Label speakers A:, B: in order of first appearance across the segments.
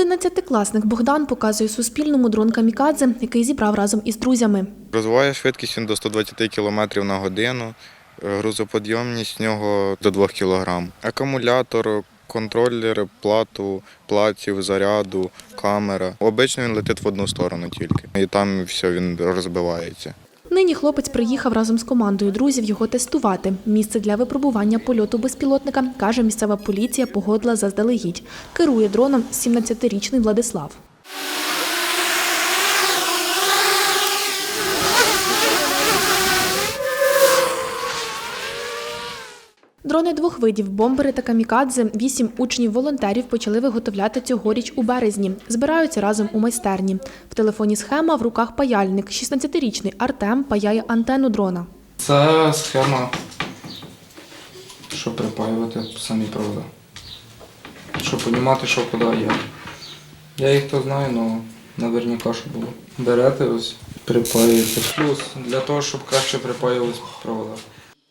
A: Одинадцятикласник Богдан показує Суспільному дрон камікадзе, який зібрав разом із друзями.
B: Розвиває швидкість до 120 км на годину, е, грузоподйомність в нього до 2 кг. Акумулятор, контролер, плату, платів, заряду, камера. Обично він летить в одну сторону тільки. І там все, він розбивається.
A: Нині хлопець приїхав разом з командою друзів його тестувати. Місце для випробування польоту безпілотника, каже місцева поліція, погодила заздалегідь. Керує дроном 17-річний Владислав. Дрони двох видів бомбери та камікадзе. Вісім учнів-волонтерів почали виготовляти цьогоріч у березні. Збираються разом у майстерні. В телефоні схема в руках паяльник. 16-річний Артем паяє антенну дрона.
C: Це схема, щоб припаювати самі провода. Щоб розуміти, що куди є. Я їх то знаю, але наверняка що було. Берете ось, припаюєте. Плюс для того, щоб краще припаювались провода.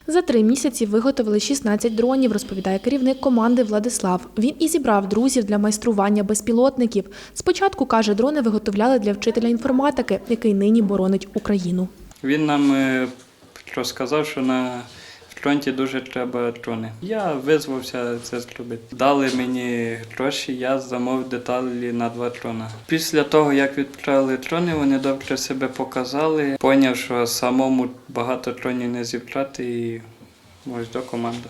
A: За три місяці виготовили 16 дронів, розповідає керівник команди Владислав. Він і зібрав друзів для майстрування безпілотників. Спочатку, каже, дрони виготовляли для вчителя інформатики, який нині боронить Україну.
D: Він нам е, розказав, що на фронті дуже треба дрони. Я визвався це зробити. Дали мені гроші, я замовив деталі на два дрона. Після того, як відправили дрони, вони добре себе показали. Поняв, що самому багато дронів не зібрати і ось до команда.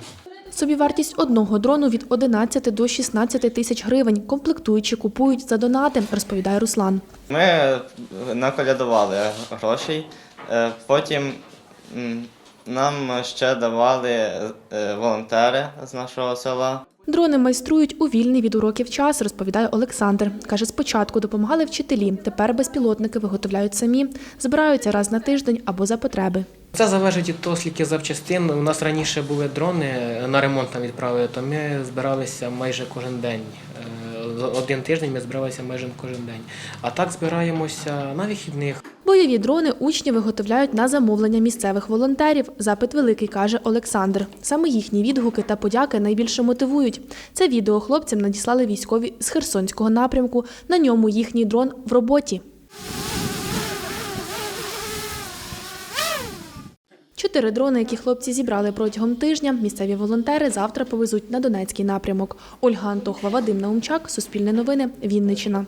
A: Собівартість одного дрону від 11 до 16 тисяч гривень. Комплектуючі купують за донати, розповідає Руслан.
E: Ми наколядували грошей, е, потім нам ще давали е, волонтери з нашого села.
A: Дрони майструють у вільний від уроків час, розповідає Олександр. Каже, спочатку допомагали вчителі, тепер безпілотники виготовляють самі, збираються раз на тиждень або за потреби.
F: Це залежить від того, скільки запчастин. У нас раніше були дрони на ремонт там відправили, то ми збиралися майже кожен день. Один тиждень ми збиралися майже кожен день. А так збираємося на вихідних.
A: Бойові дрони учні виготовляють на замовлення місцевих волонтерів. Запит великий, каже Олександр. Саме їхні відгуки та подяки найбільше мотивують. Це відео хлопцям надіслали військові з Херсонського напрямку. На ньому їхній дрон в роботі. Чотири дрони, які хлопці зібрали протягом тижня, місцеві волонтери завтра повезуть на Донецький напрямок. Ольга Антохва, Вадим Наумчак, Суспільне новини, Вінниччина.